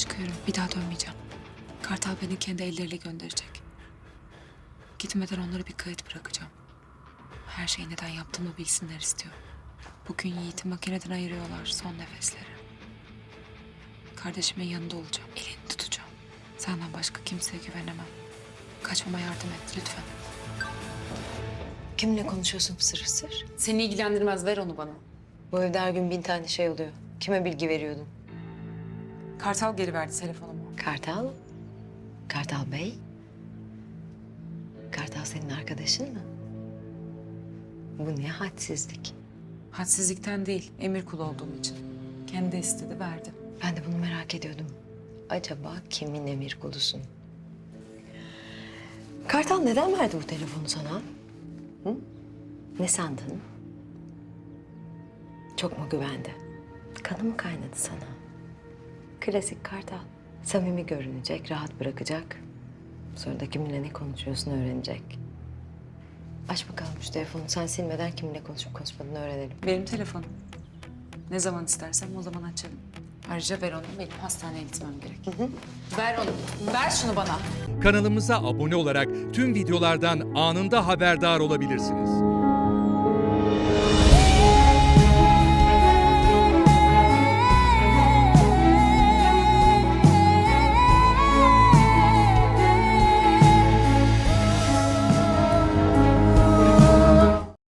çıkıyorum. Bir daha dönmeyeceğim. Kartal beni kendi elleriyle gönderecek. Gitmeden onlara bir kayıt bırakacağım. Her şeyi neden yaptığımı bilsinler istiyorum. Bugün Yiğit'i makineden ayırıyorlar son nefesleri. Kardeşimin yanında olacağım. Elini tutacağım. Senden başka kimseye güvenemem. Kaçmama yardım et lütfen. Kimle konuşuyorsun fısır fısır? Seni ilgilendirmez ver onu bana. Bu evde her gün bin tane şey oluyor. Kime bilgi veriyordun? Kartal geri verdi telefonumu. Kartal? Kartal Bey? Kartal senin arkadaşın mı? Bu ne hadsizlik. Hadsizlikten değil, emir kulu olduğum için. Kendi istedi, verdi. Ben de bunu merak ediyordum. Acaba kimin emir kulusun? Kartal neden verdi bu telefonu sana? Hı? Ne sandın? Çok mu güvendi? Kanı mı kaynadı sana? Klasik Kartal. Samimi görünecek, rahat bırakacak. Sonra da kiminle ne konuşuyorsun öğrenecek. Aç bakalım şu telefonu. Sen silmeden kiminle konuşup konuşmadığını öğrenelim. Benim telefonum. Ne zaman istersem o zaman açarım. Ayrıca ver onu, benim hastaneye gitmem gerek. Ver onu, ver şunu bana. Kanalımıza abone olarak tüm videolardan anında haberdar olabilirsiniz.